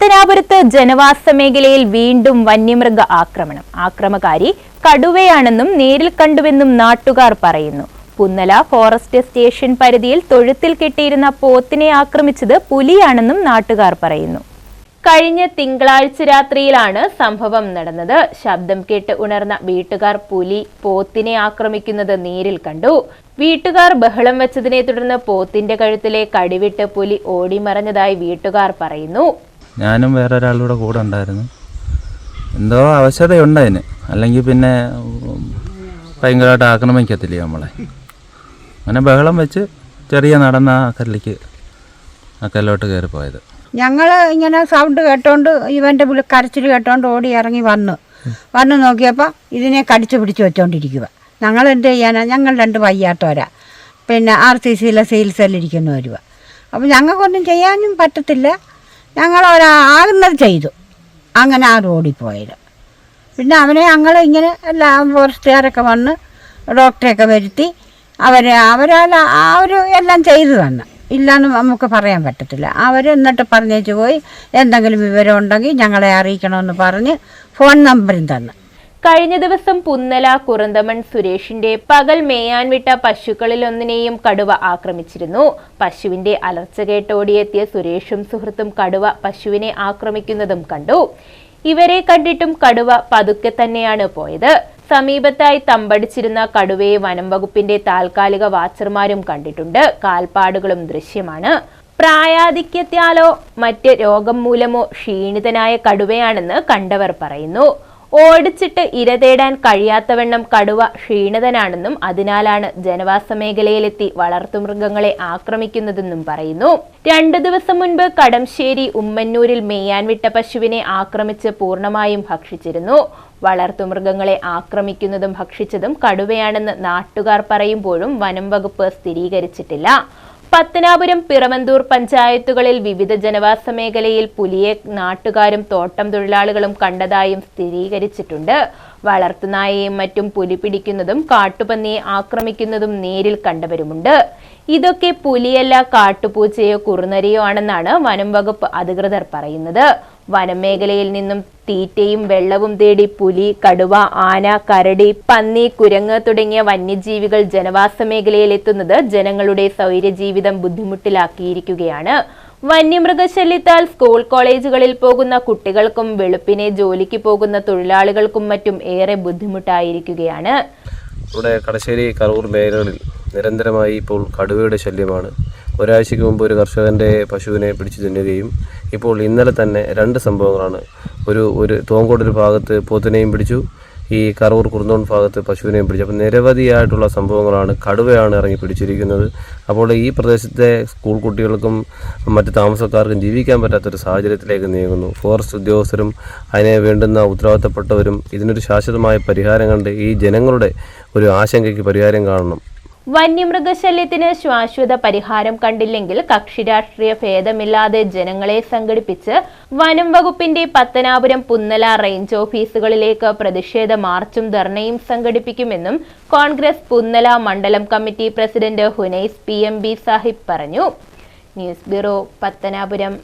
പത്തനാപുരത്ത് ജനവാസ മേഖലയിൽ വീണ്ടും വന്യമൃഗ ആക്രമണം. ആക്രമകാരി കടുവയാണെന്നും നേരിൽ കണ്ടുവെന്നും നാട്ടുകാർ പറയുന്നു. പുന്നല ഫോറസ്റ്റ് സ്റ്റേഷൻ പരിധിയിൽ തൊഴുത്തിൽ കെട്ടിയിരുന്ന പോത്തിനെ ആക്രമിച്ചത് പുലിയാണെന്നും നാട്ടുകാർ പറയുന്നു. കഴിഞ്ഞ തിങ്കളാഴ്ച രാത്രിയിലാണ് സംഭവം നടന്നത്. ശബ്ദം കേട്ട് ഉണർന്ന വീട്ടുകാർ പുലി പോത്തിനെ ആക്രമിക്കുന്നത് നേരിൽ കണ്ടു. വീട്ടുകാർ ബഹളം വെച്ചതിനെ തുടർന്ന് പോത്തിന്റെ കഴുത്തിലെ കടിവിട്ട് പുലി ഓടിമറഞ്ഞതായി വീട്ടുകാർ പറയുന്നു. ഞാനും വേറെ ഒരാളുടെ കൂടെ ഉണ്ടായിരുന്നു. എന്തോ അവശതയുണ്ട് അതിന്. അല്ലെങ്കിൽ പിന്നെ ഭയങ്കരമായിട്ട് ആക്രമിക്കത്തില്ലേ നമ്മളെ. അങ്ങനെ ബഹളം വെച്ച് ചെറിയ നടന്ന ആ കല്ലിക്ക് ആ കല്ലോട്ട് കയറി പോയത് ഞങ്ങൾ ഇങ്ങനെ സൗണ്ട് കേട്ടോണ്ട് ഇവന്റെ കരച്ചിൽ കേട്ടോണ്ട് ഓടി ഇറങ്ങി വന്നു. വന്നു നോക്കിയപ്പോൾ ഇതിനെ കടിച്ചു പിടിച്ച് വെച്ചോണ്ടിരിക്കുക ഞങ്ങൾ എന്ത് ചെയ്യാനാ? ഞങ്ങൾ രണ്ട് വയ്യാത്തവരാ. പിന്നെ ആർ സി സിയിലെ സെയിൽസിലിരിക്കുന്ന വരുക അപ്പോൾ ഞങ്ങൾക്കൊന്നും ചെയ്യാനും പറ്റത്തില്ല. ഞങ്ങൾ ഒരാളുന്നത് ചെയ്തു. അങ്ങനെ ആ റോഡിൽ പോയത്. പിന്നെ അവനെ ഞങ്ങൾ ഇങ്ങനെ എല്ലാ ഫോറസ്റ്റുകാരൊക്കെ വന്ന് ഡോക്ടറെയൊക്കെ വരുത്തി അവരെ അവരാൽ ആ ഒരു എല്ലാം ചെയ്തു തന്നു. ഇല്ലാന്ന് നമുക്ക് പറയാൻ പറ്റത്തില്ല. അവർ എന്നിട്ട് പറഞ്ഞേച്ച് പോയി എന്തെങ്കിലും വിവരം ഉണ്ടെങ്കിൽ ഞങ്ങളെ അറിയിക്കണമെന്ന് പറഞ്ഞ് ഫോൺ നമ്പറും തന്നു. കഴിഞ്ഞ ദിവസം പുന്നല കുറുന്തമൺ സുരേഷിന്റെ പകൽ മേയാൻ വിട്ട പശുക്കളിലൊന്നിനെയും കടുവ ആക്രമിച്ചിരുന്നു. പശുവിന്റെ അലർച്ച കേട്ടോടിയെത്തിയ സുരേഷും സുഹൃത്തും കടുവ പശുവിനെ ആക്രമിക്കുന്നതും കണ്ടു. ഇവരെ കണ്ടിട്ടും കടുവ പതുക്കെ തന്നെയാണ് പോയത്. സമീപത്തായി തമ്പടിച്ചിരുന്ന കടുവയെ വനം വകുപ്പിന്റെ താൽക്കാലിക വാച്ചർമാരും കണ്ടിട്ടുണ്ട്. കാൽപ്പാടുകളും ദൃശ്യമാണ്. പ്രായാധിക്യത്താലോ മറ്റ് രോഗം മൂലമോ ക്ഷീണിതനായ കടുവയാണെന്ന് കണ്ടവർ പറയുന്നു. ഓടിച്ചിട്ട് ഇര തേടാൻ കഴിയാത്തവണ്ണം കടുവ ക്ഷീണിതനാണെന്നും അതിനാലാണ് ജനവാസ മേഖലയിലെത്തി വളർത്തുമൃഗങ്ങളെ ആക്രമിക്കുന്നതെന്നും പറയുന്നു. രണ്ടു ദിവസം മുൻപ് കടംശ്ശേരി ഉമ്മന്നൂരിൽ മേയാൻ വിട്ട പശുവിനെ ആക്രമിച്ച് പൂർണമായും ഭക്ഷിച്ചിരുന്നു. വളർത്തുമൃഗങ്ങളെ ആക്രമിക്കുന്നതും ഭക്ഷിച്ചതും കടുവയാണെന്ന് നാട്ടുകാർ പറയുമ്പോഴും വനം വകുപ്പ് സ്ഥിരീകരിച്ചിട്ടില്ല. പത്തനാപുരം പിറവന്തൂർ പഞ്ചായത്തുകളിൽ വിവിധ ജനവാസ മേഖലയിൽ പുലിയെ നാട്ടുകാരും തോട്ടം തൊഴിലാളികളും കണ്ടതായും സ്ഥിരീകരിച്ചിട്ടുണ്ട്. വളർത്തുനായയും മറ്റും പുലി പിടിക്കുന്നതും കാട്ടുപന്നിയെ ആക്രമിക്കുന്നതും നേരിൽ കണ്ടവരുമുണ്ട്. ഇതൊക്കെ പുലിയല്ല കാട്ടുപൂച്ചയോ കുറുനരിയോ ആണെന്നാണ് വനം വകുപ്പ് അധികൃതർ പറയുന്നത്. വനമേഖലയിൽ നിന്നും തീറ്റയും വെള്ളവും തേടി പുലി കടുവ ആന കരടി പന്നി കുരങ്ങ് തുടങ്ങിയ വന്യജീവികൾ ജനവാസ മേഖലയിൽ എത്തുന്നത് ജനങ്ങളുടെ സൗരജീവിതം ബുദ്ധിമുട്ടിലാക്കിയിരിക്കുകയാണ്. വന്യമൃഗശല്യത്താൽ സ്കൂൾ കോളേജുകളിൽ പോകുന്ന കുട്ടികൾക്കും വെളുപ്പിനെ ജോലിക്ക് പോകുന്ന തൊഴിലാളികൾക്കും മറ്റും ഏറെ ബുദ്ധിമുട്ടായിരിക്കുകയാണ്. ഇവിടെ കടശ്ശേരി കറൂർ മേഖലകളിൽ നിരന്തരമായി ഇപ്പോൾ കടുവയുടെ ശല്യമാണ്. ഒരാഴ്ചയ്ക്ക് മുമ്പ് ഒരു കർഷകന്റെ പശുവിനെ പിടിച്ചു തിന്നുകയും ഇപ്പോൾ ഇന്നലെ തന്നെ രണ്ട് സംഭവങ്ങളാണ്. ഒരു ഒരു തോങ്കോട് ഒരു ഭാഗത്ത് പോത്തിനെയും പിടിച്ചു ഈ കറൂർ കുറുന്തോൺ ഭാഗത്ത് പശുവിനെയും പിടിച്ചു. അപ്പോൾ നിരവധിയായിട്ടുള്ള സംഭവങ്ങളാണ് കടുവയാണ് ഇറങ്ങി പിടിച്ചിരിക്കുന്നത്. അപ്പോൾ ഈ പ്രദേശത്തെ സ്കൂൾ കുട്ടികൾക്കും മറ്റ് താമസക്കാർക്കും ജീവിക്കാൻ പറ്റാത്തൊരു സാഹചര്യത്തിലേക്ക് നീങ്ങുന്നു. ഫോറസ്റ്റ് ഉദ്യോഗസ്ഥരും അതിനെ വേണ്ടുന്ന ഉത്തരവാദിത്തപ്പെട്ടവരും ഇതിനൊരു ശാശ്വതമായ പരിഹാരം കണ്ട് ഈ ജനങ്ങളുടെ ഒരു ആശങ്കയ്ക്ക് പരിഹാരം കാണണം. വന്യമൃഗശല്യത്തിന് ശാശ്വത പരിഹാരം കണ്ടില്ലെങ്കിൽ കക്ഷി രാഷ്ട്രീയ ഭേദമില്ലാതെ ജനങ്ങളെ സംഘടിപ്പിച്ച് വനം വകുപ്പിന്റെ പത്തനാപുരം പുന്നല റേഞ്ച് ഓഫീസുകളിലേക്ക് പ്രതിഷേധ മാർച്ചും ധർണയും സംഘടിപ്പിക്കുമെന്നും കോൺഗ്രസ് പുന്നല മണ്ഡലം committee president Hunais P M B Sahib പറഞ്ഞു. News bureau Pathanapuram.